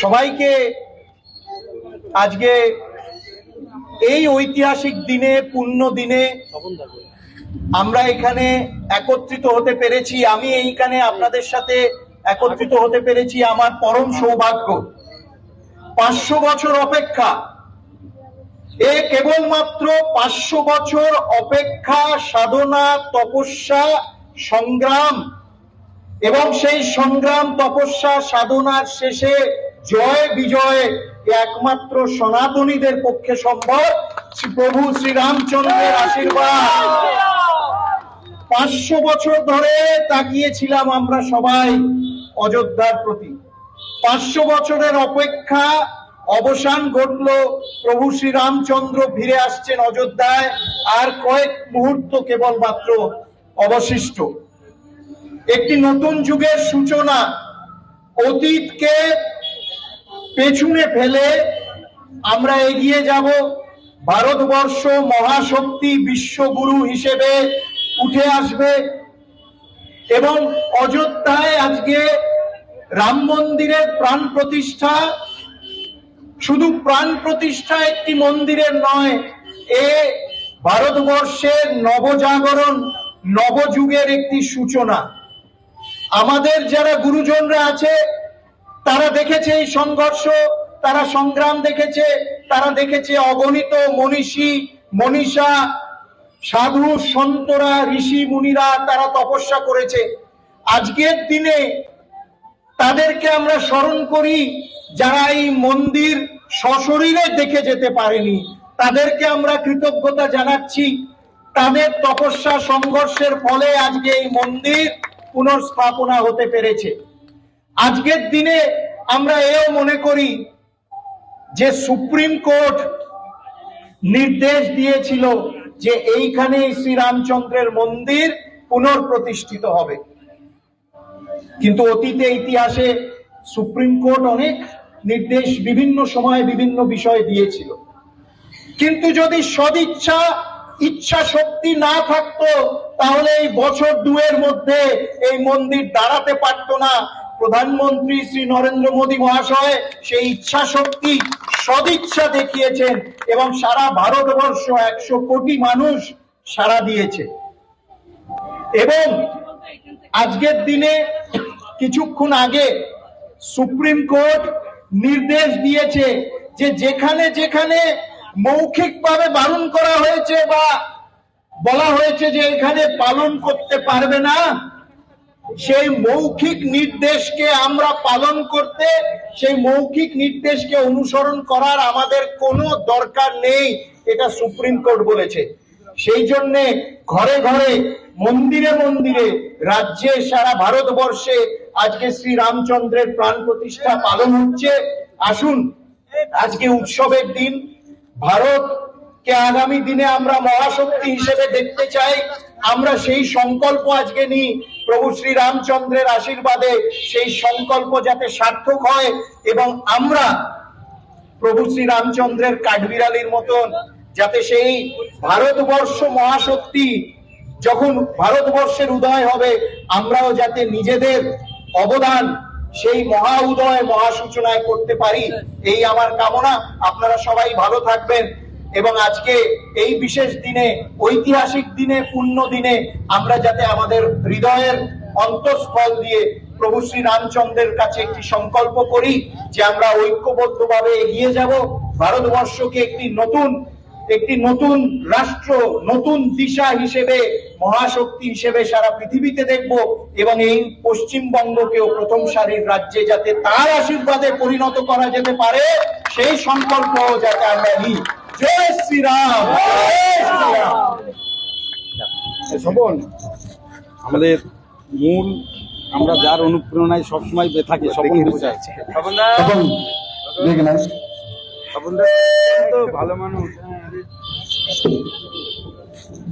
সবাইকে আজকে এই ঐতিহাসিক দিনে, পূর্ণ দিনে আমরা এখানে একত্রিত হতে পেরেছি। আমি এইখানে আপনাদের সাথে একত্রিত হতে পেরেছি আমার পরম সৌভাগ্য। পাঁচশো বছর অপেক্ষা। এ কেবলমাত্র পাঁচশো বছর অপেক্ষা, সাধনা, তপস্যা, সংগ্রাম এবং সেই সংগ্রাম, তপস্যা, সাধনার শেষে জয় বিজয় একমাত্র সনাতনীদের পক্ষে সম্ভব। প্রভু শ্রীরামচন্দ্রের আশীর্বাদ। পাঁচশো বছর ধরে তাকিয়েছিলাম আমরা সবাই অযোধ্যার প্রতি। পাঁচশো বছরের অপেক্ষা অবসান ঘটলো। প্রভু শ্রীরামচন্দ্র ফিরে আসছেন অযোধ্যায়। আর কয়েক মুহূর্ত কেবলমাত্র অবশিষ্ট। একটি নতুন যুগের সূচনা। অতীতকে পেছনে ফেলে আমরা এগিয়ে যাব। ভারতবর্ষ মহাশক্তি বিশ্বগুরু হিসেবে উঠে আসবে এবং অযোধ্যায় আজকে রাম মন্দিরের প্রাণ প্রতিষ্ঠা। শুধু প্রাণ প্রতিষ্ঠা একটি মন্দিরের নয়, এ ভারতবর্ষের নবজাগরণ, নবযুগের একটি সূচনা। আমাদের যারা গুরুজনরা আছে তারা দেখেছে এই সংঘর্ষ, তারা সংগ্রাম দেখেছে, তারা দেখেছে অগণিত মনীষী, মনীষা, সাধু, সন্তরা, ঋষি, মুনিরা তারা তপস্যা করেছে। আজকের দিনে তাদেরকে আমরা স্মরণ করি যারা এই মন্দির সশরীরে দেখে যেতে পারেনি। তাদেরকে আমরা কৃতজ্ঞতা জানাচ্ছি। তাদের তপস্যা সংঘর্ষের ফলে আজকে এই মন্দির পুনর্স্থাপনা হতে পেরেছে। আজকের দিনে আমরা এও মনে করি যে সুপ্রিম কোর্ট নির্দেশ দিয়েছিল যে এইখানে শ্রীরামচন্দ্রের মন্দির পুনর্প্রতিষ্ঠিত হবে। কিন্তু অতীতে ইতিহাসে সুপ্রিম কোর্ট অনেক নির্দেশ বিভিন্ন সময়ে বিভিন্ন বিষয় দিয়েছিল। কিন্তু যদি সদিচ্ছা, ইচ্ছা শক্তি না থাকতো, তাহলে এই বছর দুয়ের মধ্যে এই মন্দির দাঁড়াতে পারতো না। প্রধানমন্ত্রী শ্রী নরেন্দ্র মোদী মহাশয় সেই ইচ্ছা শক্তি সদিচ্ছা দেখিয়েছেন এবং সারা ভারতবর্ষ একশো কোটি মানুষ সাড়া দিয়েছে। এবং আজকের দিনে কিছুক্ষণ আগে সুপ্রিম কোর্ট নির্দেশ দিয়েছে যে যেখানে যেখানে মৌখিকভাবে বারণ করা হয়েছে বা বলা হয়েছে যে এখানে পালন করতে পারবে না সেই মৌখিক নির্দেশকে আমরা পালন করতে, সেই মৌখিক নির্দেশকে অনুসরণ করার আমাদের কোনো দরকার নেই, এটা সুপ্রিম কোর্ট বলেছে। সেই জন্যে ঘরে ঘরে, মন্দিরে মন্দিরে, রাজ্যে সারা ভারতবর্ষে আজকে শ্রী রামচন্দ্রের প্রাণ প্রতিষ্ঠা পালন হচ্ছে। আসুন, আজকে উৎসবের দিন, ভারতকে আগামী দিনে আমরা মহাশক্তি হিসেবে দেখতে চাই। আমরা সেই সংকল্প আজকে নিই প্রভু শ্রী রামচন্দ্রের আশীর্বাদে সেই সংকল্প যাতে সার্থক হয় এবং আমরা প্রভু শ্রী রামচন্দ্রের কাঠবিড়ালির মতন যাতে সেই ভারতবর্ষ মহাশক্তি যখন ভারতবর্ষের উদয় হবে, আমরাও যাতে নিজেদের অবদান সেই মহা উদয় মহাসূচনায় করতে পারি, এই আমার কামনা। আপনারা সবাই ভালো থাকবেন। এবং আজকে এই বিশেষ দিনে, ঐতিহাসিক দিনে, পূর্ণ দিনে আমরা যাতে আমাদের হৃদয়ের অন্তঃস্থল দিয়ে প্রভু শ্রী রামচন্দ্রের কাছে একটি সংকল্প করি যে আমরা ঐক্যবদ্ধভাবে এগিয়ে যাব। ভারতবর্ষকে একটি নতুন একটি নতুন রাষ্ট্র, নতুন দিশা হিসেবে, মহাশক্তি হিসেবে সারা পৃথিবীতে দেখব এবং এই পশ্চিমবঙ্গকেও প্রথম সারির রাজ্যে যাতে তার আশীর্বাদে পরিণত করা যেতে পারে, সেই সংকল্প যাতে আমরা নিই। জয় শ্রীরাম। শোভন আমাদের মূল আমরা যার অনুপ্রেরণায় সবসময় বে থাকি স্বপন স্বপনদা? স্বপনদা ভালো মানুষ। হ্যাঁ।